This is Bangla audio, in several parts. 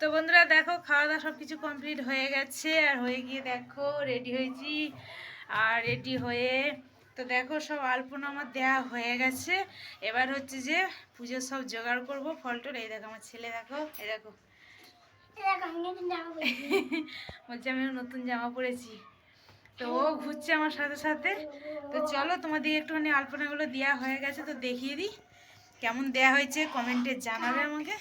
তো বন্ধুরা দেখো খাওয়া দাওয়া সব কিছু কমপ্লিট হয়ে গেছে। আর হয়ে গিয়ে দেখো রেডি হয়েছি। আর রেডি হয়ে তো দেখো, সব আলপনা আমার দেওয়া হয়ে গেছে। এবার হচ্ছে যে পুজোর সব জোগাড় করব টল এই দেখো আমার ছেলে দেখো, এই দেখো। বলছে, আমি নতুন জামা পরেছি। তো ও ঘুরছে আমার সাথে সাথে। তো চলো, তোমাদের একটুখানি আলপনাগুলো দেওয়া হয়ে গেছে, তো দেখিয়ে দিই। কেমন দেয়া হয়েছে কমেন্টে জানাবে আমাকে।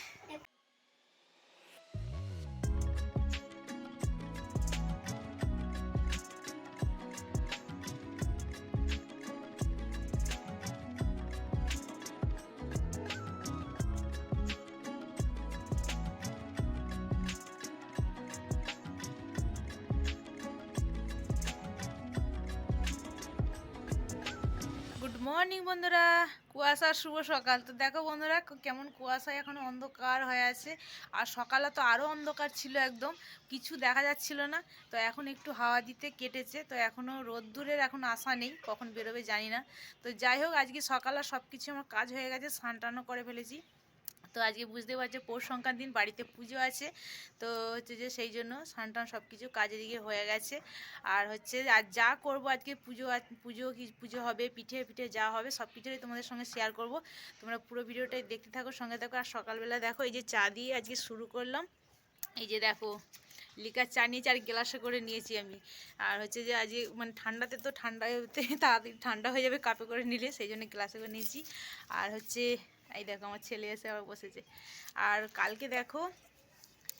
মর্নিং বন্ধুরা কুয়াশার শুভ সকাল। তো দেখো বন্ধুরা, কেমন কুয়াশা এখন অন্ধকার হয়ে আছে। আর সকালে তো আরও অন্ধকার ছিল একদম, কিছু দেখা যাচ্ছিল না। তো এখন একটু হাওয়া দিতে কেটেছে, তো এখনও রোদ্দুরের এখন আশা নেই, কখন বেরোবে জানি না। তো যাই হোক, আজকে সকালে সব কিছু আমার কাজ হয়ে গেছে, স্নান করে ফেলেছি। তো আজকে বুঝতে পারছে, পৌষ সংক্রান্তির দিন, বাড়িতে পুজো আছে। তো হচ্ছে যে সেই জন্য স্নান টান সব কিছু কাজের দিকে হয়ে গেছে। আর হচ্ছে আর যা করব আজকে পুজো পুজো কি, পুজো হবে, পিঠে পিঠে যা হবে সব কিছুই তোমাদের সঙ্গে শেয়ার করব। তোমরা পুরো ভিডিওটাই দেখতে থাকো, সঙ্গে থাকো। আর সকালবেলা দেখো, এই যে চা দিয়ে আজকে শুরু করলাম। এই যে দেখো, লিকার চা নিয়েছি আর গ্লাসে করে নিয়েছি আমি। আর হচ্ছে যে আজকে মানে ঠান্ডাতে তো ঠান্ডাতে তাড়াতাড়ি ঠান্ডা হয়ে যাবে, কাপে করে নিলে, সেই জন্য গ্লাসে করে নিয়েছি। আর হচ্ছে এই দেখো, আমার ছেলে এসে আবার বসেছে। আর কালকে দেখো,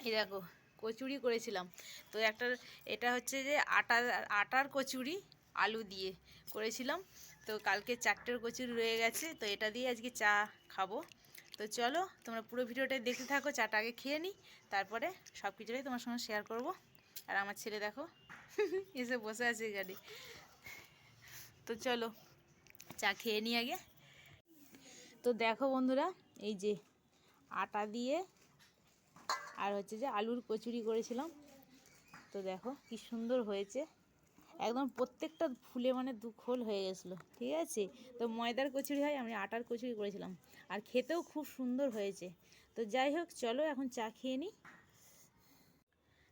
এই দেখো, কচুরি করেছিলাম। তো একটা, এটা হচ্ছে যে আটা, আটার কচুরি, আলু দিয়ে করেছিলাম। তো কালকে চারটের কচুরি রয়ে গেছে, তো এটা দিয়ে আজকে চা খাব। তো চলো, তোমরা পুরো ভিডিওটা দেখতে থাকো, চাটা আগে খেয়ে নিই, তারপরে সব কিছুটাই তোমার সঙ্গে শেয়ার করব। আর আমার ছেলে দেখো, এসে বসে আছে গাড়ি তো চলো, চা খেয়ে নিই আগে। তো দেখো বন্ধুরা, এই যে আটা দিয়ে আর হচ্ছে যে আলুর কচুরি করেছিলাম। তো দেখো কি সুন্দর হয়েছে। একদম প্রত্যেকটা ফুলে মানে দু খোল হয়ে গেছিল, ঠিক আছে? তো ময়দার কচুরি হয়, আমি আটার কচুরি করেছিলাম। আর খেতেও খুব সুন্দর হয়েছে। তো যাই হোক, চলো এখন চা খেয়ে নিই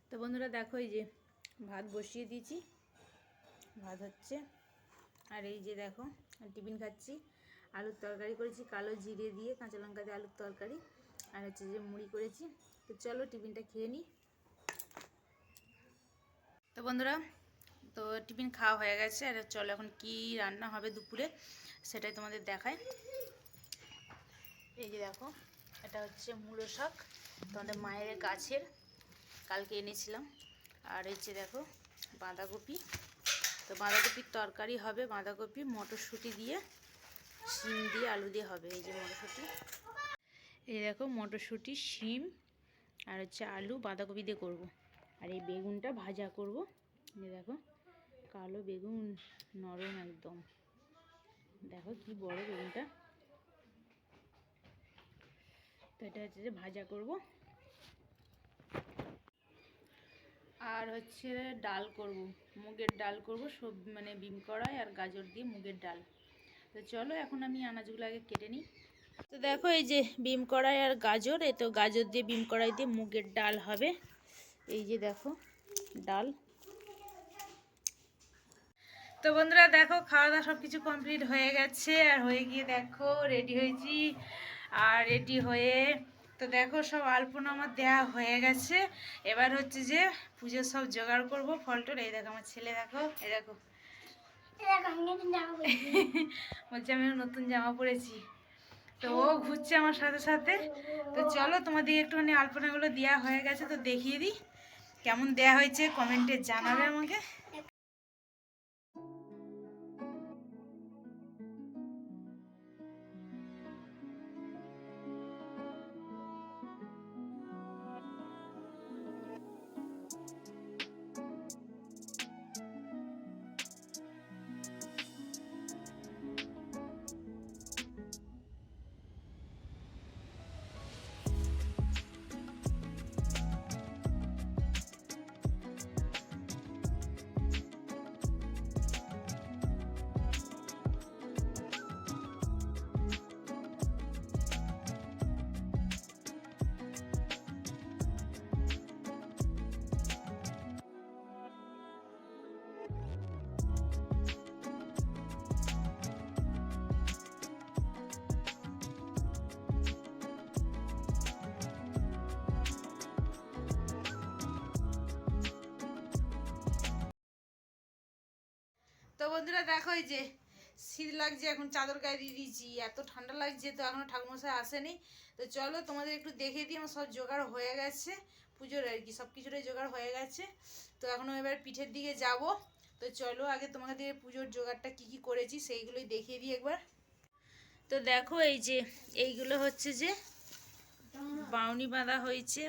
তো বন্ধুরা দেখো এই যে ভাত বসিয়ে দিয়েছি। ভাত হচ্ছে, আর এই যে দেখো, টিফিন খাচ্ছি। আলুর তরকারি করেছি, কালো জিরে দিয়ে, কাঁচা লঙ্কা দিয়ে আলুর তরকারি, আর হচ্ছে যে মুড়ি করেছি। তো চলো টিফিনটা খেয়ে নিই তো বন্ধুরা, তো টিফিন খাওয়া হয়ে গেছে, আর চলো এখন কি রান্না হবে দুপুরে, সেটাই তোমাদের দেখায় এই যে দেখো, এটা হচ্ছে মূলো শাক, তোমাদের মায়ের গাছের, কালকে এনেছিলাম। আর হচ্ছে দেখো, বাঁধাকপি। তো বাঁধাকপির তরকারি হবে, বাঁধাকপি, মটরশুঁটি দিয়ে। শিম দিয়ে আলু দিয়ে হবে, এই যে মটরশুঁটি। এই দেখো মটরশুঁটি, শিম, আর হচ্ছে আলু, বাঁধাকপি দিয়ে করব। আর এই বেগুনটা ভাজা করব। এই দেখো, কালো বেগুন নরম একদম। দেখো কি বড় বেগুনটা। তো এটা হচ্ছে যে ভাজা করব। আর হচ্ছে ডাল করব। মুগের ডাল করব, সব মানে বিম কড়াই আর গাজর দিয়ে মুগের ডাল। তো চলো এখন আমি আনাজগুলো আগে কেটে নিই। তো দেখো এই যে বিম কড়াই আর গাজর এ তো গাজর দিয়ে বিম কড়াই দিয়ে মুগের ডাল হবে। এই যে দেখো ডাল। তো বন্ধুরা দেখো খাওয়া দাওয়া সব কিছু কমপ্লিট হয়ে গেছে আর হয়ে গিয়ে দেখো রেডি হয়েছি। আর রেডি হয়ে তো দেখো সব আলপনা আমার দেওয়া হয়ে গেছে। এবার হচ্ছে যে পুজোর সব জোগাড় করব ফল টল এই দেখো আমার ছেলে দেখো, এই দেখো। বলছে আমি নতুন জামা পরেছি। তো ও ঘুরছে আমার সাথে সাথে। তো চলো, তোমাদের একটুখানি আলপনাগুলো দেওয়া হয়ে গেছে, তো দেখিয়ে দিই। কেমন দেয়া হয়েছে কমেন্টে জানাবে আমাকে। বন্ধুরা, দেখো এই যে শীত লাগছে, এখন চাদর গায়ে দিয়ে দিয়েছি। এত ঠান্ডা লাগছে তো এখনও ঠাকুরমশাই আসেনি। তো চলো তোমাদের একটু দেখে দিই, আমার সব জোগাড় হয়ে গেছে। পুজোর আর কি, সব কিছুটাই জোগাড় হয়ে গেছে। তো এখনও এবার পিঠের দিকে যাব। তো চলো আগে তোমাকে দিয়ে পুজোর জোগাড়টা কি কি করেছি সেইগুলোই দেখিয়ে দিই একবার। তো দেখো এই যে, এইগুলো হচ্ছে যে বাউনি বাঁধা হয়েছে।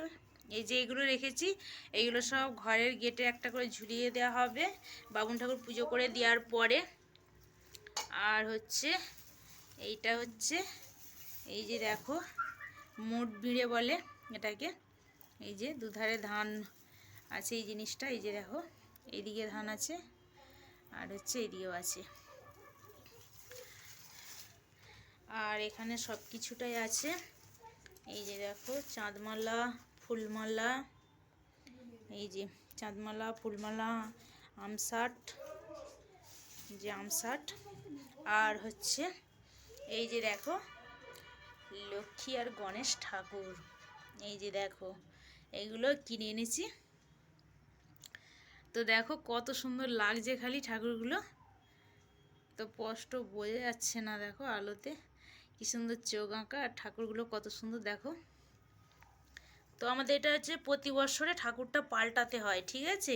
এই যে এগুলো রেখেছি এইগুলো সব ঘরের গেটে একটা করে ঝুলিয়ে দেওয়া হবে। বাবুন ঠাকুর পুজো করে দেওয়ার পরে আর হচ্ছে এইটা হচ্ছে, এই যে দেখো, মোট বিড়ে বলে এটাকে। এই যে দুধারে ধান আছে এই জিনিসটা, এই যে দেখো, এইদিকে ধান আছে আর হচ্ছে এইদিকেও আছে। আর এখানে সব কিছুটাই আছে। এই যে দেখো, চাঁদমালা ফুলমালা, এই যে চাঁদমালা, ফুলমালা, আমসাট যে আমসাট, আর হচ্ছে এই যে দেখো লক্ষ্মী আর গণেশ ঠাকুর, এই যে দেখো এইগুলো কিনে এনেছি। তো দেখো কত সুন্দর লাগছে খালি ঠাকুরগুলো। তো স্পষ্ট বোঝা যাচ্ছে না দেখো আলোতে, কি সুন্দর চোখ আঁকা আর ঠাকুরগুলো কত সুন্দর দেখো। তো আমাদের এটা হচ্ছে প্রতি বছরে ঠাকুরটা পাল্টাতে হয়, ঠিক আছে?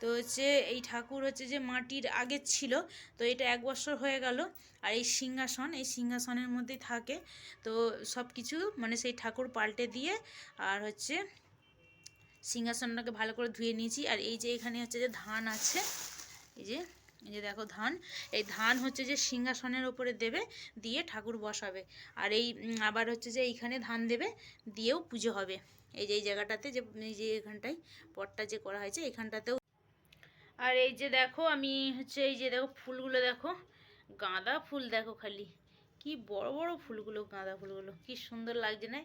তো হচ্ছে এই ঠাকুর হচ্ছে যে মাটির আগে ছিল, তো এটা এক বছর হয়ে গেল আর এই সিংহাসন, এই সিংহাসনের মধ্যেই থাকে। তো সব কিছু মানে সেই ঠাকুর পাল্টে দিয়ে আর হচ্ছে সিংহাসনটাকে ভালো করে ধুয়ে নিয়েছি। আর এই যে এখানে হচ্ছে যে ধান আছে, এই যে এই যে দেখো ধান, এই ধান হচ্ছে যে সিংহাসনের ওপরে দেবে, দিয়ে ঠাকুর বসাবে। আর এই আবার হচ্ছে যে এইখানে ধান দেবে, দিয়েও পুজো হবে। এই যে এই জায়গাটাতে যে, এই যে এখানটায় পটটা যে করা হয়েছে, এখানটাতেও আর এই যে দেখো, আমি হচ্ছে এই যে দেখো ফুলগুলো দেখো, গাঁদা ফুল দেখো খালি। কি বড় বড় ফুলগুলো, গাঁদা ফুলগুলো, কি সুন্দর লাগছে না?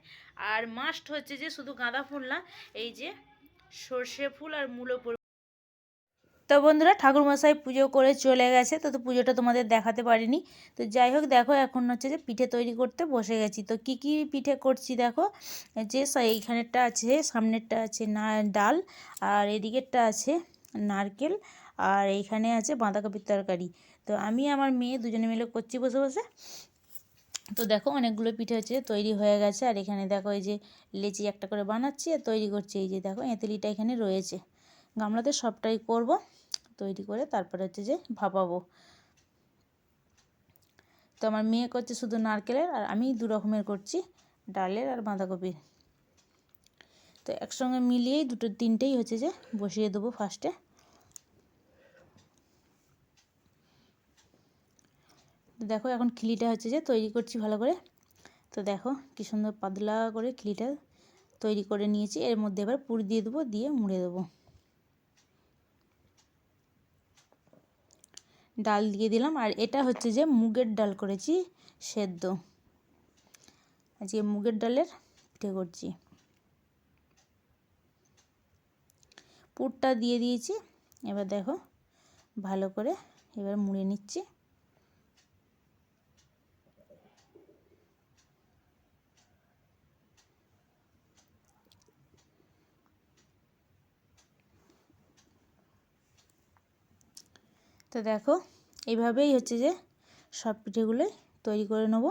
আর মাস্ট হচ্ছে যে শুধু গাঁদা ফুল না, এই যে সর্ষে ফুল আর মূলো ফুল তো বন্ধুরা ঠাকুরমশাই পুজো করে চলে গেছে, তো তো পুজোটা তোমাদের দেখাতে পারিনি। তো যাই হোক দেখো এখন হচ্ছে যে পিঠে তৈরি করতে বসে গেছি। তো কি কি পিঠে করছি দেখো, যে এইখানেরটা আছে, সামনেরটা আছে না, ডাল, আর এদিকেরটা আছে নারকেল, আর এইখানে আছে বাঁধাকপির তরকারি। তো আমি আমার মেয়ে দুজনে মিলে করছি বসে বসে। তো দেখো অনেকগুলো পিঠে হচ্ছে তৈরি হয়ে গেছে, আর এখানে দেখো এই যে লেচি একটা করে বানাচ্ছি, আর তৈরি করছি। এই যে দেখো এঁতেলিটা এখানে রয়েছে। গামলাতে সবটাই করব। তৈরি করে তারপরে হচ্ছে যে ভাপাবো। তো আমার মেয়ে করছে শুধু নারকেলের আর আমি দু রকমের করছি, ডালের আর বাঁধাকপির। তো একসঙ্গে মিলিয়েই দুটো তিনটেই হচ্ছে যে বসিয়ে দেবো ফার্স্টে দেখো এখন খিলিটা হচ্ছে যে তৈরি করছি ভালো করে। তো দেখো কি সুন্দর পাতলা করে খিলিটা তৈরি করে নিয়েছি। এর মধ্যে এবার পুর দিয়ে দেবো, দিয়ে মুড়ে দেবো। ডাল দিয়ে দিলাম। আর এটা হচ্ছে যে মুগের ডাল করেছি সেদ্ধ। আজকে মুগের ডালের পিঠে করছি। পুরটা দিয়ে দিয়েছি। এবার দেখো ভালো করে এবার মুড়ে নিচ্ছি। তো দেখো এইভাবেই হচ্ছে যে সব পিঠেগুলোই তৈরি করে নেব।